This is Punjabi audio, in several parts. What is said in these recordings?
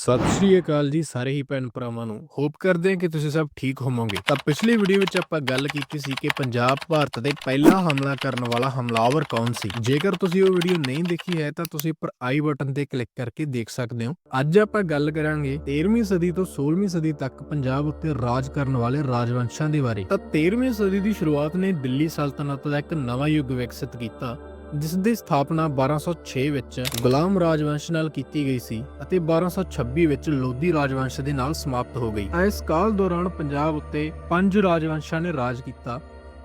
ਸਤਿ ਸ਼੍ਰੀ ਅਕਾਲ ਜੀ ਸਾਰੇ ਹੀ ਭੈਣ ਭਰਾਵਾਂ ਨੂੰ। ਹੋਪ ਕਰਦੇ ਹਾਂ ਕਿ ਤੁਸੀਂ ਸਭ ਠੀਕ ਹੋਵੋਗੇ। ਤਾਂ ਪਿਛਲੀ ਵੀਡੀਓ ਵਿੱਚ ਆਪਾਂ ਗੱਲ ਕੀਤੀ ਸੀ ਕਿ ਪੰਜਾਬ ਭਾਰਤ ਦੇ ਪਹਿਲਾ ਹਮਲਾ ਕਰਨ ਵਾਲਾ ਹਮਲਾਵਰ ਕੌਣ ਸੀ? ਜੇਕਰ ਤੁਸੀਂ ਉਹ ਵੀਡੀਓ ਨਹੀਂ ਦੇਖੀ ਹੈ, ਤਾਂ ਤੁਸੀਂ ਉੱਪਰ ਆਈ ਬਟਨ ਤੇ ਕਲਿੱਕ ਕਰਕੇ ਦੇਖ ਸਕਦੇ ਹੋ। ਅੱਜ ਆਪਾਂ ਗੱਲ ਕਰਾਂਗੇ 13ਵੀਂ ਸਦੀ ਤੋਂ 16ਵੀਂ ਸਦੀ ਤੱਕ ਪੰਜਾਬ ਉੱਤੇ ਰਾਜ ਕਰਨ ਵਾਲੇ ਰਾਜਵੰਸ਼ਾਂ ਦੇ ਬਾਰੇ। ਤਾਂ 13ਵੀਂ ਸਦੀ ਦੀ ਸ਼ੁਰੂਆਤ ਨੇ ਦਿੱਲੀ ਸਲਤਨਤ ਦਾ ਇੱਕ ਨਵਾਂ ਯੁੱਗ ਵਿਕਸਿਤ ਕੀਤਾ। ਜਿਸ ਦੀ ਸਥਾਪਨਾ 1206 ਵਿੱਚ ਗੁਲਾਮ ਰਾਜਵੰਸ਼ ਨਾਲ ਕੀਤੀ ਗਈ ਸੀ ਅਤੇ 1226 ਵਿੱਚ ਲੋਧੀ ਰਾਜਵੰਸ਼ ਦੇ ਨਾਲ ਸਮਾਪਤ ਹੋ ਗਈ। ਇਸ ਕਾਲ ਦੌਰਾਨ ਪੰਜਾਬ ਉੱਤੇ ਪੰਜ ਰਾਜਵੰਸ਼ਾਂ ਨੇ ਰਾਜ ਕੀਤਾ।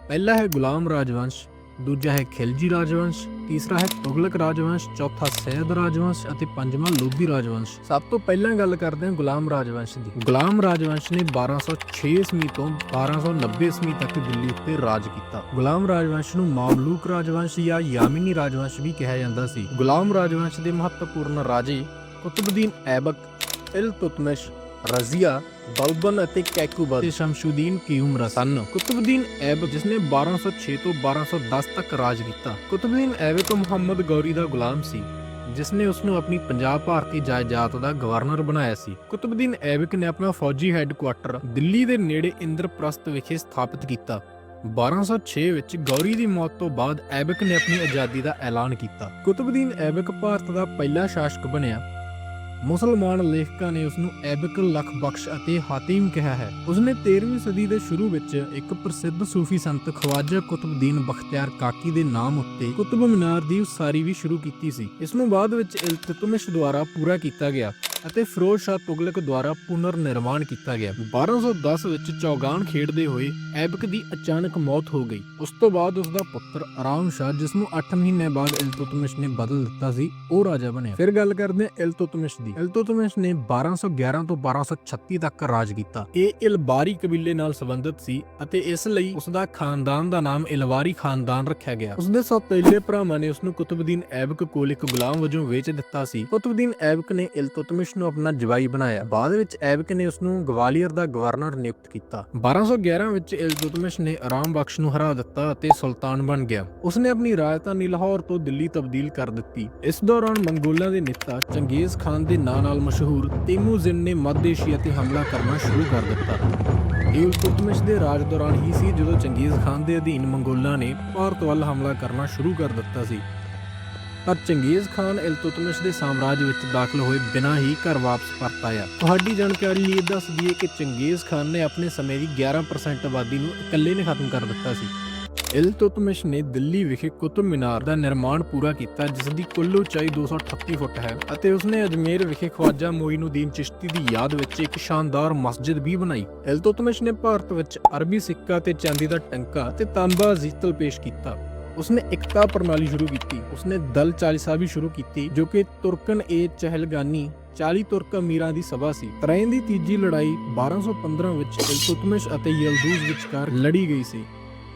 ਪਹਿਲਾ ਹੈ ਗੁਲਾਮ ਰਾਜਵੰਸ਼। ਦੂਜਾ ਹੈ ਖਿਲਜੀ ਰਾਜਵੰਸ਼, ਤੀਸਰਾ ਹੈ ਤੁਗਲਕ ਰਾਜਵੰਸ਼, ਚੌਥਾ ਸੈਦ ਰਾਜਵੰਸ਼ ਅਤੇ ਪੰਜਵਾਂ ਲੋਧੀ ਰਾਜਵੰਸ਼। ਸਭ ਤੋਂ ਪਹਿਲਾਂ ਗੱਲ ਕਰਦੇ ਹਾਂ ਗੁਲਾਮ ਰਾਜਵੰਸ਼ ਦੀ। ਗੁਲਾਮ ਰਾਜਵੰਸ਼ ਨੇ 1206 ਈਸਵੀ ਤੋਂ 1290 ਈਸਵੀ ਤੱਕ ਦਿੱਲੀ ਉੱਤੇ ਰਾਜ ਕੀਤਾ। ਗੁਲਾਮ ਰਾਜਵੰਸ਼ ਨੂੰ ਮਾਮਲੂਕ ਰਾਜਵੰਸ਼ ਜਾਂ ਯਾਮਿਨੀ ਰਾਜਵੰਸ਼ ਵੀ ਕਿਹਾ ਜਾਂਦਾ ਸੀ। ਗੁਲਾਮ ਰਾਜਵੰਸ਼ ਦੇ ਮਹੱਤਵਪੂਰਨ ਰਾਜੇ ਕੁਤਬਦੀਨ ਐਬਕ, ਇਲਤੁਤਮਿਸ਼, ਰਜ਼ੀਆ ਬਲਬਨ ਅਤੇ ਕੈਕੂਬਾ ਤੇ ਸ਼ਮਸ਼ੂਦੀਨ ਕੀ ਉਮਰ ਸਨ? ਕੁਤਬਦੀਨ ਐਬਕ ਜਿਸਨੇ 1206 ਤੋਂ 1210 ਤੱਕ ਰਾਜ ਕੀਤਾ। ਕੁਤਬਦੀਨ ਐਬਕ ਮੁਹੰਮਦ ਗੌਰੀ ਦਾ ਗੁਲਾਮ ਸੀ ਜਿਸ ਨੇ ਉਸ ਨੂੰ ਆਪਣੀ ਪੰਜਾਬ ਭਾਰਤੀ ਜਾਇਦਾਦ ਦਾ ਗਵਰਨਰ ਬਣਾਇਆ ਸੀ। ਕੁਤਬਦੀਨ ਐਬਕ ਨੇ ਆਪਣਾ ਫੌਜੀ ਹੈੱਡਕੁਆਟਰ ਦਿੱਲੀ ਦੇ ਨੇੜੇ ਇੰਦਰਪ੍ਰਸਥ ਵਿਖੇ ਸਥਾਪਿਤ ਕੀਤਾ। 1206 ਵਿੱਚ ਗੌਰੀ ਦੀ ਮੌਤ ਤੋਂ ਬਾਅਦ ਐਬਕ ਨੇ ਆਪਣੀ ਆਜ਼ਾਦੀ ਦਾ ਐਲਾਨ ਕੀਤਾ। ਕੁਤਬਦੀਨ ਐਬਕ ਭਾਰਤ ਦਾ ਪਹਿਲਾ ਸ਼ਾਸਕ ਬਣਿਆ। ਮੁਸਲਮਾਨ ਲੇਖਕਾਂ ਨੇ ਉਸ ਨੂੰ ਐਬਕ ਲਖ ਅਤੇ ਹਾਤੀਮ ਕਿਹਾ ਹੈ। ਉਸਨੇ 13ਵੀਂ ਸਦੀ ਦੇ ਸ਼ੁਰੂ ਵਿੱਚ ਇੱਕ ਪ੍ਰਸਿੱਧ ਸੂਫੀ ਸੰਤ ਖਵਾਜਾ ਕੁਤਬਦੀਨ ਬਖਤਿਆਰ ਕਾਕੀ ਦੇ ਨਾਮ ਉੱਤੇ ਕੁਤਬ ਮੀਨਾਰ ਦੀ ਉਸਾਰੀ ਵੀ ਸ਼ੁਰੂ ਕੀਤੀ ਸੀ। ਇਸ ਨੂੰ ਬਾਅਦ ਵਿੱਚ ਇਲਤੁਤਮਿਸ਼ ਦੁਆਰਾ ਪੂਰਾ ਕੀਤਾ ਗਿਆ। ਅਤੇ ਫਿਰੋਜ਼ ਸ਼ਾਹ ਤੁਗਲਕ ਦੁਆਰਾ ਪੁਨਰ ਨਿਰਮਾਣ ਕੀਤਾ ਗਿਆ। 1210 ਵਿੱਚ ਚੌਗਾਨ ਖੇਡਦੇ ਹੋਏ ਐਬਕ ਦੀ ਅਚਾਨਕ ਮੌਤ ਹੋ ਗਈ। ਉਸ ਤੋਂ ਬਾਅਦ ਉਸ ਦਾ ਪੁੱਤਰ ਆਰਾਮ ਸ਼ਾਹ, ਜਿਸ ਨੂੰ 8 ਮਹੀਨੇ ਬਾਅਦ ਇਲਤੁਤਮਿਸ਼ ਨੇ ਬਦਲ ਦਿੱਤਾ ਸੀ, ਉਹ ਰਾਜਾ ਬਣਿਆ। ਫਿਰ ਗੱਲ ਕਰਦੇ ਹਾਂ ਇਲਤੁਤਮਿਸ਼ ਦੀ। ਇਲਤੁਤਮਿਸ਼ ਨੇ 1211 ਤੋਂ 1236 ਤੱਕ ਰਾਜ ਕੀਤਾ। ਇਹ ਇਲਬਾਰੀ ਕਬੀਲੇ ਨਾਲ ਸੰਬੰਧਿਤ ਸੀ ਅਤੇ ਇਸ ਲਈ ਉਸ ਦਾ ਖਾਨਦਾਨ ਦਾ ਨਾਮ ਇਲਵਾਰੀ ਖਾਨਦਾਨ ਰੱਖਿਆ ਗਿਆ। ਉਸ ਦੇ ਸੌਤੇਲੇ ਭਰਾਵਾਂ ਨੇ ਉਸ ਨੂੰ ਕੁਤਬਦੀਨ ਐਬਕ ਕੋਲ ਇੱਕ ਗੁਲਾਮ ਵਜੋਂ ਵੇਚ ਦਿੱਤਾ ਸੀ। ਕੁਤਬਦੀਨ ਐਬਕ ਨੇ ਇਲਤੁਤਮਿਸ਼ ਨੂੰ ਆਪਣਾ ਜਵਾਈ ਬਣਾਇਆ। ਬਾਅਦ ਵਿੱਚ ਐਬਕ ਨੇ ਉਸ ਨੂੰ ਗਵਾਲੀਅਰ ਦਾ ਗਵਰਨਰ ਨਿਯੁਕਤ ਕੀਤਾ। 1211 ਵਿੱਚ ਇਲਤੁਤਮਿਸ਼ ਨੇ ਆਰਾਮ ਬਖਸ਼ ਨੂੰ ਹਰਾ ਦਿੱਤਾ ਅਤੇ ਸੁਲਤਾਨ ਬਣ ਗਿਆ। ਉਸਨੇ ਆਪਣੀ ਰਾਜਧਾਨੀ ਲਾਹੌਰ ਤੋਂ ਦਿੱਲੀ ਤਬਦੀਲ ਕਰ ਦਿੱਤੀ। ਇਸ ਦੌਰਾਨ ਮੰਗੋਲਾਂ ਦੇ ਨੇਤਾ ਚੰਗੇਜ਼ ਖਾਨ ਦੇ ਨਾਂ ਨਾਲ ਮਸ਼ਹੂਰ ਤੈਮੂਜ਼ਿਨ ਨੇ ਮੱਧ ਏਸ਼ੀਆ ਤੇ ਹਮਲਾ ਕਰਨਾ ਸ਼ੁਰੂ ਕਰ ਦਿੱਤਾ। ਇਹ ਇਲਤੁਤਮਿਸ਼ ਦੇ ਰਾਜ ਦੌਰਾਨ ਹੀ ਸੀ ਜਦੋਂ ਚੰਗੇਜ਼ ਖਾਨ ਦੇ ਅਧੀਨ ਮੰਗੋਲਾਂ ਨੇ ਭਾਰਤ ਵੱਲ ਹਮਲਾ ਕਰਨਾ ਸ਼ੁਰੂ ਕਰ ਦਿੱਤਾ ਸੀ। ਪਰ ਚੰਗੇਜ਼ ਖਾਨ ਇਲਤੁਤਮਿਸ਼ ਦੇ ਸਾਮਰਾਜ ਵਿੱਚ ਦਾਖਲ ਹੋਏ ਬਿਨਾਂ ਹੀ ਘਰ ਵਾਪਸ ਪਰਤ ਆਇਆ। ਤੁਹਾਡੀ ਜਾਣਕਾਰੀ ਲਈ ਦੱਸ ਦਈਏ ਕਿ ਚੰਗੇਜ਼ ਖਾਨ ਨੇ ਆਪਣੇ ਸਮੇਂ ਦੀ 11% ਆਬਾਦੀ ਨੂੰ ਇਕੱਲੇ ਨੇ ਖਤਮ ਕਰ ਦਿੱਤਾ ਸੀ। ਇਲਤੁਤਮਿਸ਼ ਨੇ ਦਿੱਲੀ ਵਿਖੇ ਕੁਤਬ ਮੀਨਾਰ ਦਾ ਨਿਰਮਾਣ ਪੂਰਾ ਕੀਤਾ, ਜਿਸ ਦੀ ਕੁੱਲ ਉਚਾਈ 238 ਫੁੱਟ ਹੈ ਅਤੇ ਉਸਨੇ ਅਜਮੇਰ ਵਿਖੇ ਖਵਾਜਾ ਮੋਇਨੁਦੀਨ ਚਿਸ਼ਤੀ ਦੀ ਯਾਦ ਵਿੱਚ ਇੱਕ ਸ਼ਾਨਦਾਰ ਮਸਜਿਦ ਵੀ ਬਣਾਈ। ਇਲਤੁਤਮਿਸ਼ ਨੇ ਭਾਰਤ ਵਿੱਚ ਅਰਬੀ ਸਿੱਕਾ ਤੇ ਚਾਂਦੀ ਦਾ ਟੰਕਾ ਤੇ ਤਾਂਬਾ ਜ਼ੀਤਲ ਪੇਸ਼ ਕੀਤਾ। ਉਸਨੇ ਇਕਤਾ ਪ੍ਰਣਾਲੀ ਸ਼ੁਰੂ ਕੀਤੀ। ਉਸਨੇ ਦਲ ਚਾਲੀਸਾ ਵੀ ਸ਼ੁਰੂ ਕੀਤੀ, ਜੋ ਕਿ ਤੁਰਕਨ ਏ ਚਹਿਲਗਾਨੀ 40 ਤੁਰਕ ਅਮੀਰਾਂ ਦੀ ਸਭਾ ਸੀ। ਤਰੈਨ ਦੀ ਤੀਜੀ ਲੜਾਈ 1215 ਵਿੱਚ ਇਲਤੁਤਮਿਸ਼ ਅਤੇ ਯਲਦੂਜ਼ ਵਿਚਕਾਰ ਲੜੀ ਗਈ ਸੀ।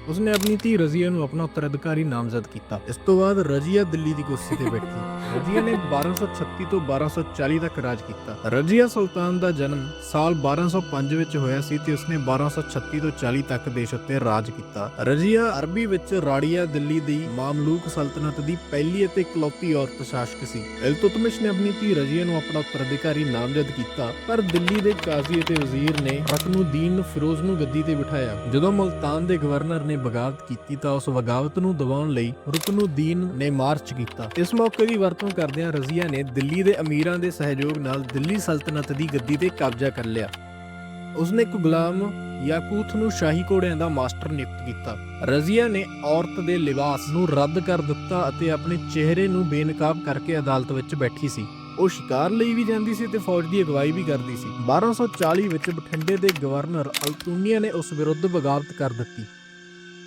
ਉਸਨੇ ਆਪਣੀ ਧੀ ਰਜ਼ੀਆ ਨੂੰ ਆਪਣਾ ਉੱਤਰਾਧਿਕਾਰੀ ਨਾਮਜ਼ਦ ਕੀਤਾ। ਇਸ ਤੋਂ ਬਾਅਦ ਰਜ਼ੀਆ ਦਿੱਲੀ ਦੀ ਕੁਰਸੀ ਤੇ ਬੈਠੀ। ਰਜ਼ੀਆ ਨੇ 1236 ਤੋਂ 1240 ਤੱਕ ਰਾਜ ਕੀਤਾ। ਰਜ਼ੀਆ ਸੁਲਤਾਨ ਦਾ ਜਨਮ ਸਾਲ 1205 ਵਿੱਚ ਹੋਇਆ ਸੀ ਤੇ ਉਸਨੇ 1236 ਤੋਂ 40 ਤੱਕ ਦੇਸ਼ ਉੱਤੇ ਰਾਜ ਕੀਤਾ। ਰਜ਼ੀਆ ਅਰਬੀ ਵਿੱਚ ਰਾੜੀਆ ਦਿੱਲੀ ਦੀ ਮਾਮਲੂਕ ਸਲਤਨਤ ਦੀ ਪਹਿਲੀ ਅਤੇ ਇਕਲੌਤੀ ਔਰਤ ਸ਼ਾਸਕ ਸੀ। ਇਲਤੁਤਮਿਸ਼ ਨੇ ਆਪਣੀ ਧੀ ਰਜ਼ੀਆ ਨੂੰ ਆਪਣਾ ਉੱਤਰਾਧਿਕਾਰੀ ਨਾਮਜ਼ਦ ਕੀਤਾ, ਪਰ ਦਿੱਲੀ ਦੇ ਕਾਜ਼ੀ ਅਤੇ ਵਜ਼ੀਰ ਨੇ ਰਕਨੂਦੀਨ ਫਿਰੋਜ਼ ਨੂੰ ਗੱਦੀ ਤੇ ਬਿਠਾਇਆ। ਜਦੋਂ ਮੁਲਤਾਨ ਦੇ ਗਵਰਨਰ ਨੇ ਬਗਾਵਤ ਕੀਤੀ ਤਾਂ ਉਸ ਬਗਾਵਤ ਨੂੰ ਦਬਾਉਣ ਲਈ ਰੁਕਨੂਦੀਨ ਨੇ ਮਾਰਚ ਕੀਤਾ। ਇਸ ਮੌਕੇ ਦੀ ਵਰਤੋਂ ਕਰਦਿਆਂ ਰਜ਼ੀਆ ਨੇ ਦਿੱਲੀ ਦੇ ਅਮੀਰਾਂ ਦੇ ਸਹਿਯੋਗ ਨਾਲ ਦਿੱਲੀ ਸਲਤਨਤ ਦੀ ਗੱਦੀ ਤੇ ਕਬਜ਼ਾ ਕਰ ਲਿਆ। ਉਸਨੇ ਇੱਕ ਗੁਲਾਮ ਯਾਕੂਤ ਨੂੰ ਸ਼ਾਹੀ ਘੋੜਿਆਂ ਦਾ ਮਾਸਟਰ ਨਿਯੁਕਤ ਕੀਤਾ। ਰਜ਼ੀਆ ਨੇ ਔਰਤ ਦੇ ਲਿਬਾਸ ਨੂੰ ਰੱਦ ਕਰ ਦਿੱਤਾ ਅਤੇ ਆਪਣੇ ਚਿਹਰੇ ਨੂੰ ਬੇਨਕਾਬ ਕਰਕੇ ਅਦਾਲਤ ਵਿੱਚ ਬੈਠੀ ਸੀ। ਉਹ ਸ਼ਿਕਾਰ ਲਈ ਵੀ ਜਾਂਦੀ ਸੀ ਤੇ ਫੌਜ ਦੀ ਅਗਵਾਈ ਵੀ ਕਰਦੀ ਸੀ। 1240 ਵਿੱਚ ਬਠਿੰਡੇ ਦੇ ਗਵਰਨਰ ਅਲਤੂਨੀਆ ਨੇ ਉਸ ਵਿਰੁੱਧ ਬਗਾਵਤ ਕਰ ਦਿੱਤੀ।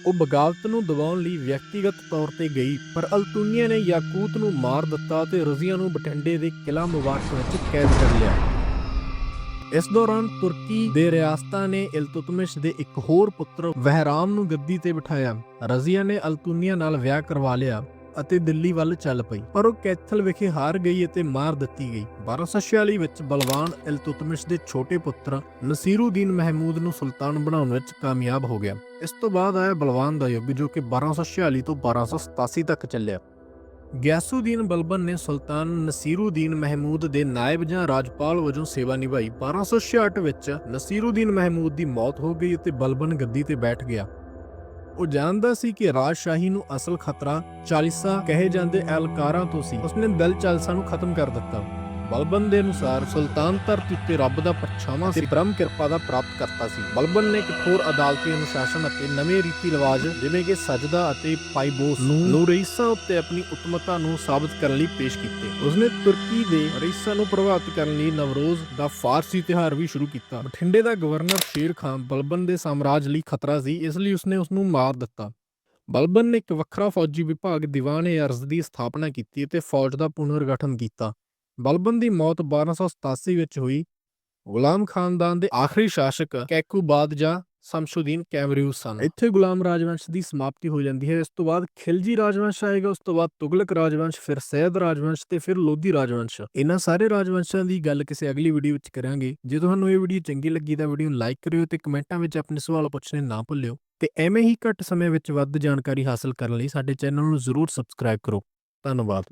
ਉਹ ਬਗਾਵਤ ਨੂੰ ਦਬਾਉਣ ਲਈ ਵਿਅਕਤੀਗਤ ਤੌਰ ਤੇ ਗਈ, ਪਰ ਅਲਤੂਨੀਆ ਨੇ ਯਾਕੂਤ ਨੂੰ ਮਾਰ ਦਿੱਤਾ ਤੇ ਰਜ਼ੀਆ ਨੂੰ ਬਠਿੰਡੇ ਦੇ ਕਿਲਾ ਮੁਬਾਰਕ ਵਿੱਚ ਕੈਦ ਕਰ ਲਿਆ। ਇਸ ਦੌਰਾਨ ਤੁਰਕੀ ਦੇ ਰਿਆਸਤਾਂ ਨੇ ਇਲਤੁਤਮਿਸ਼ ਦੇ ਇੱਕ ਹੋਰ ਪੁੱਤਰ ਵਹਿਰਾਮ ਨੂੰ ਗੱਦੀ ਤੇ ਬਿਠਾਇਆ। ਰਜ਼ੀਆ ਨੇ ਅਲਤੂਨੀਆ ਨਾਲ ਵਿਆਹ ਕਰਵਾ ਲਿਆ। ਅਤੇ ਦਿੱਲੀ ਵੱਲ ਚੱਲ ਪਈ, ਪਰ ਉਹ ਕੈਥਲ ਵਿਖੇ ਹਾਰ ਗਈ ਅਤੇ ਮਾਰ ਦਿੱਤੀ ਗਈ। 1246 ਵਿੱਚ ਬਲਵਾਨ ਇਲਤੁਤਮਿਸ਼ ਦੇ ਛੋਟੇ ਪੁੱਤਰ ਨਸੀਰੂਦੀਨ ਮਹਿਮੂਦ ਨੂੰ ਸੁਲਤਾਨ ਬਣਾਉਣ ਵਿੱਚ ਕਾਮਯਾਬ ਹੋ ਗਿਆ। ਇਸ ਤੋਂ ਬਾਅਦ ਆਇਆ ਬਲਵਾਨ ਦਾ ਯੁੱਗ, ਜੋ ਕਿ 1246 ਤੋਂ 1287 ਤੱਕ ਚੱਲਿਆ। ਗਿਆਸੂਦੀਨ ਬਲਬਨ ਨੇ ਸੁਲਤਾਨ ਨਸੀਰੂਦੀਨ ਮਹਿਮੂਦ ਦੇ ਨਾਇਬ ਜਾਂ ਰਾਜਪਾਲ ਵਜੋਂ ਸੇਵਾ ਨਿਭਾਈ। 1266 ਵਿੱਚ ਨਸੀਰੂਦੀਨ ਮਹਿਮੂਦ ਦੀ ਮੌਤ ਹੋ ਗਈ ਅਤੇ ਬਲਬਨ ਗੱਦੀ ਤੇ ਬੈਠ ਗਿਆ। ਉਹ ਜਾਣਦਾ ਸੀ ਕਿ ਰਾਜਸ਼ਾਹੀ ਨੂੰ ਅਸਲ ਖਤਰਾ ਚਾਲੀਸਾ ਕਹੇ ਜਾਂਦੇ ਐਲਕਾਰਾਂ ਤੋਂ ਸੀ। ਉਸਨੇ ਦਲ ਚਾਲਸਾ ਨੂੰ ਖਤਮ ਕਰ ਦਿੱਤਾ। ਬਲਬਨ ਦੇ ਅਨੁਸਾਰ ਸੁਲਤਾਨ ਧਰਤੀ ਉੱਤੇ ਰੱਬ ਦਾ ਪਰਛਾਵਾਂ ਤੇ ਬ੍ਰਹਮ ਕਿਰਪਾ ਦਾ ਪ੍ਰਾਪਤ ਕਰਤਾ ਸੀ। ਬਲਬਨ ਨੇ ਕਠੋਰ ਅਦਾਲਤੀ ਅਨੁਸ਼ਾਸਨ ਅਤੇ ਨਵੇਂ ਰੀਤੀ ਰਿਵਾਜ, ਜਿਵੇਂ ਕਿ ਸਜਦਾ ਅਤੇ ਪਾਈਬੋਸ ਨੂੰ ਰਈਸਾਂ ਉੱਤੇ ਆਪਣੀ ਉਤਮਤਾ ਨੂੰ ਸਾਬਤ ਕਰਨ ਲਈ ਪੇਸ਼ ਕੀਤੇ। ਉਸਨੇ ਤੁਰਕੀ ਦੇ ਰਈਸਾਂ ਨੂੰ ਪ੍ਰਭਾਵਿਤ ਕਰਨ ਲਈ ਨਵਰੋਜ਼ ਦਾ ਫਾਰਸੀ ਤਿਉਹਾਰ ਵੀ ਸ਼ੁਰੂ ਕੀਤਾ। ਬਠਿੰਡੇ ਦਾ ਗਵਰਨਰ ਸ਼ੇਰ ਖਾਨ ਬਲਬਨ ਦੇ ਸਾਮਰਾਜ ਲਈ ਖਤਰਾ ਸੀ, ਇਸ ਲਈ ਉਸਨੇ ਉਸ ਨੂੰ ਮਾਰ ਦਿੱਤਾ। ਬਲਬਨ ਨੇ ਇੱਕ ਵੱਖਰਾ ਫੌਜੀ ਵਿਭਾਗ ਦੀਵਾਨ-ਏ-ਅਰਜ਼ ਦੀ ਸਥਾਪਨਾ ਕੀਤੀ ਅਤੇ ਫੌਜ ਦਾ ਪੁਨਰਗਠਨ ਕੀਤਾ। ਬਲਬਨ ਦੀ ਮੌਤ 1287 ਵਿੱਚ ਹੋਈ। ਗੁਲਾਮ ਖਾਨਦਾਨ ਦੇ ਆਖਰੀ ਸ਼ਾਸਕ ਕੈਕੂਬਾਦ ਜਾਂ ਸਮਸ਼ੁਦੀਨ ਕੈਮਰਿਊਸ ਸਨ। ਇੱਥੇ ਗੁਲਾਮ ਰਾਜਵੰਸ਼ ਦੀ ਸਮਾਪਤੀ ਹੋ ਜਾਂਦੀ ਹੈ। ਇਸ ਤੋਂ ਬਾਅਦ ਖਿਲਜੀ ਰਾਜਵੰਸ਼ ਆਏਗਾ। ਉਸ ਤੋਂ ਬਾਅਦ ਤੁਗਲਕ ਰਾਜਵੰਸ਼, ਫਿਰ ਸੈਦ ਰਾਜਵੰਸ਼ ਤੇ ਫਿਰ ਲੋਧੀ ਰਾਜਵੰਸ਼। ਇਹਨਾਂ ਸਾਰੇ ਰਾਜਵੰਸ਼ਾਂ ਦੀ ਗੱਲ ਕਿਸੇ ਅਗਲੀ ਵੀਡੀਓ ਵਿੱਚ ਕਰਾਂਗੇ। ਜੇ ਤੁਹਾਨੂੰ ਇਹ ਵੀਡੀਓ ਚੰਗੀ ਲੱਗੀ ਤਾਂ ਵੀਡੀਓ ਨੂੰ ਲਾਈਕ ਕਰਿਓ ਤੇ ਕਮੈਂਟਾਂ ਵਿੱਚ ਆਪਣੇ ਸਵਾਲ ਪੁੱਛਣੇ ਨਾ ਭੁੱਲਿਓ। ਤੇ ਐਵੇਂ ਹੀ ਘੱਟ ਸਮੇਂ ਵਿੱਚ ਵੱਧ ਜਾਣਕਾਰੀ ਹਾਸਲ ਕਰਨ ਲਈ ਸਾਡੇ ਚੈਨਲ ਨੂੰ ਜ਼ਰੂਰ ਸਬਸਕ੍ਰਾਈਬ ਕਰੋ। ਧੰਨਵਾਦ।